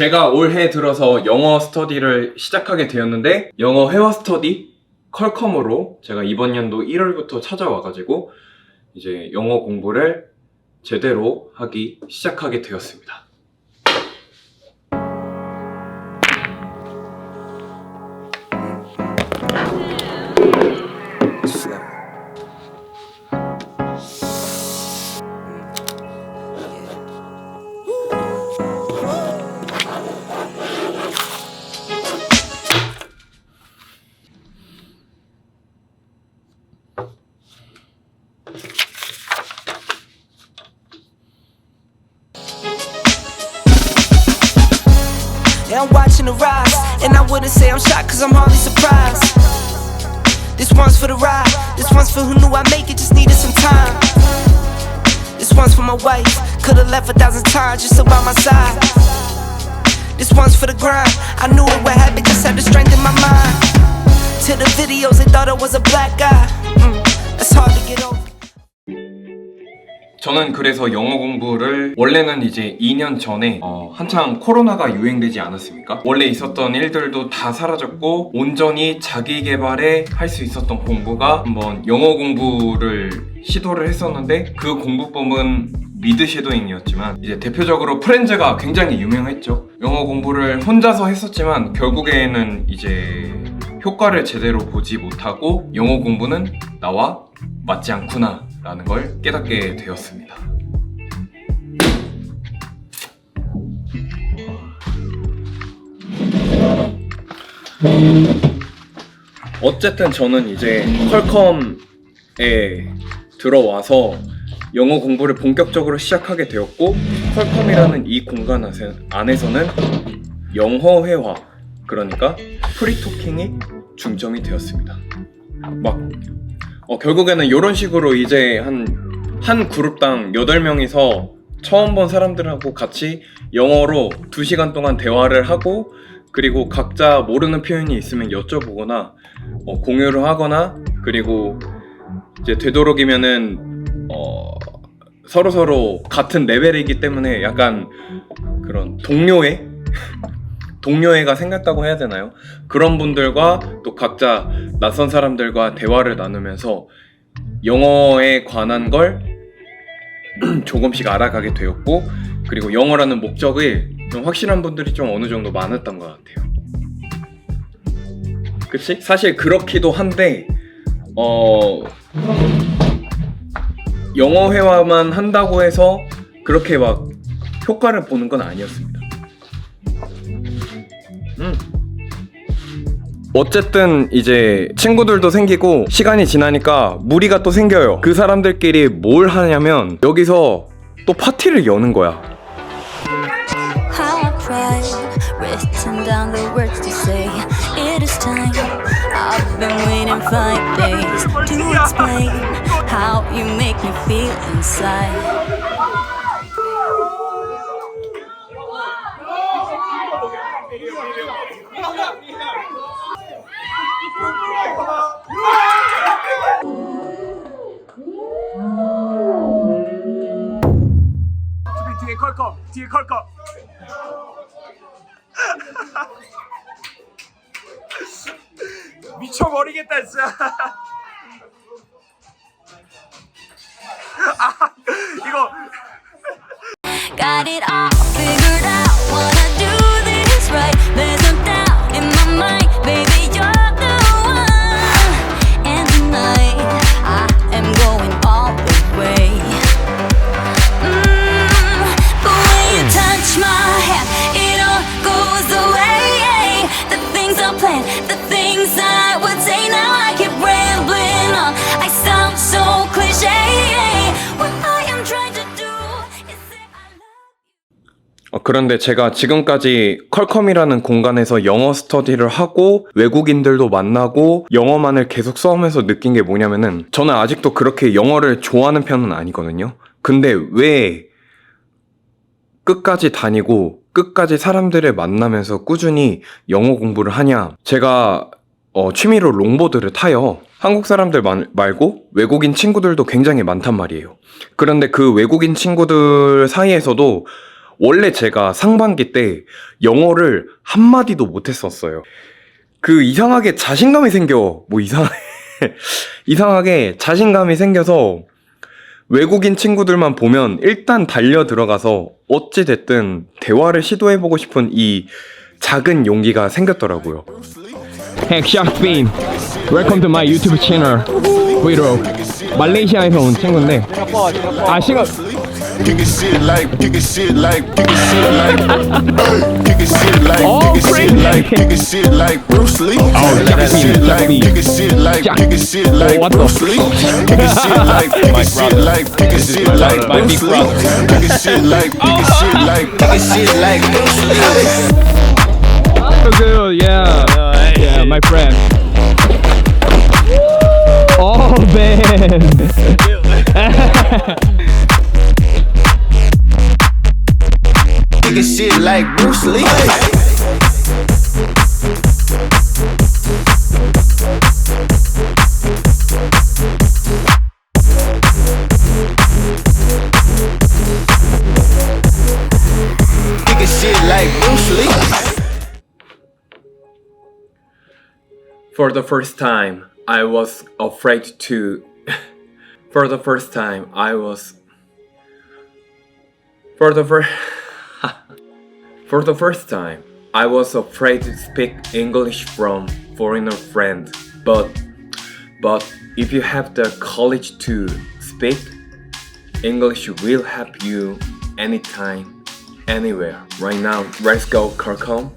제가 올해 들어서 영어 스터디를 시작하게 되었는데 영어 회화 스터디 컬컴으로 제가 이번 연도 1월부터 찾아와가지고 이제 영어 공부를 제대로 하기 시작하게 되었습니다. Yeah, I'm watching the rise, and I wouldn't say I'm shocked, cause I'm hardly surprised. This one's for the ride, this one's for who knew I'd make it, just needed some time. This one's for my wife, could've left a thousand times just by my side. This one's for the grind, I knew it would happen, just had to strengthen my mind. To the videos, they thought I was a black guy. Mm, that's hard to get over. 저는 그래서 영어 공부를 원래는 이제 2년 전에 어, 한창 코로나가 유행되지 않았습니까? 원래 있었던 일들도 다 사라졌고 온전히 자기 개발에 할 수 있었던 공부가 한번 영어 공부를 시도를 했었는데 그 공부법은 미드 쉐도잉이었지만 이제 대표적으로 프렌즈가 굉장히 유명했죠. 영어 공부를 혼자서 했었지만 결국에는 이제 효과를 제대로 보지 못하고 영어 공부는 나와 맞지 않구나 라는 걸 깨닫게 되었습니다. 어쨌든 저는 이제 퀄컴에 들어와서 영어 공부를 본격적으로 시작하게 되었고 퀄컴이라는 이 공간 안에- 안에서는 영어 회화 그러니까 프리토킹이 중점이 되었습니다. 막 어, 결국에는 이런 식으로 이제 한, 한 그룹당 8명이서 처음 본 사람들하고 같이 영어로 2시간 동안 대화를 하고 그리고 각자 모르는 표현이 있으면 여쭤보거나 어, 공유를 하거나 그리고 이제 되도록이면은 어, 서로 서로 같은 레벨이기 때문에 약간 그런 동료애 동료애가 생겼다고 해야 되나요? 그런 분들과 또 각자 낯선 사람들과 대화를 나누면서 영어에 관한 걸 조금씩 알아가게 되었고 그리고 영어라는 목적을 좀 확실한 분들이 좀 어느 정도 많았던 것 같아요. 그치? 사실 그렇기도 한데 어 영어 회화만 한다고 해서 그렇게 막 효과를 보는 건 아니었습니다. 어쨌든 이제 친구들도 생기고 시간이 지나니까 무리가 또 생겨요. 그 사람들끼리 뭘 하냐면 여기서 또 파티를 여는 거야. 뒤에 컬컴 미쳐버리겠다 진짜. 아 이거 그런데 제가 지금까지 컬컴이라는 공간에서 영어 스터디를 하고 외국인들도 만나고 영어만을 계속 써오면서 느낀 게 뭐냐면은 저는 아직도 그렇게 영어를 좋아하는 편은 아니거든요. 근데 왜 끝까지 다니고 끝까지 사람들을 만나면서 꾸준히 영어 공부를 하냐? 제가 어, 취미로 롱보드를 타요. 한국 사람들 말- 말고 외국인 친구들도 굉장히 많단 말이에요. 그런데 그 외국인 친구들 사이에서도 원래 제가 상반기 때 영어를 한마디도 못했었어요. 그 이상하게 자신감이 생겨. 뭐 이상하게, 이상하게 자신감이 생겨서 외국인 친구들만 보면 일단 달려 들어가서 어찌됐든 대화를 시도해보고 싶은 이 작은 용기가 생겼더라고요. Hey, Shark Bean. Welcome to my YouTube channel. 브이로그. 말레이시아에서 온 친구인데. 아, 싱가 Kick it shit like, kick it shit like, kick it shit like, kick it shit like, Oh, kick it shit like, kick it shit like Bruce Lee. Oh, kick it Jack shit Bean, like, Jack Bean. kick it shit like, Jack. kick it shit like what the Bruce Lee. Kick it shit like, kick it shit like, kick it shit like My big Bruce Lee. Kick it shit like, kick it shit like, kick it shit like Bruce Lee. So good, yeah. Yeah, my friend. Oh, man. Like Bruce Lee. For the first time, I was afraid to. For the first time, I was. For the first. For the first time, I was afraid to speak English from foreigner friend. But, but if you have the courage to speak, English will help you anytime, anywhere. Right now, let's go, Kirkham.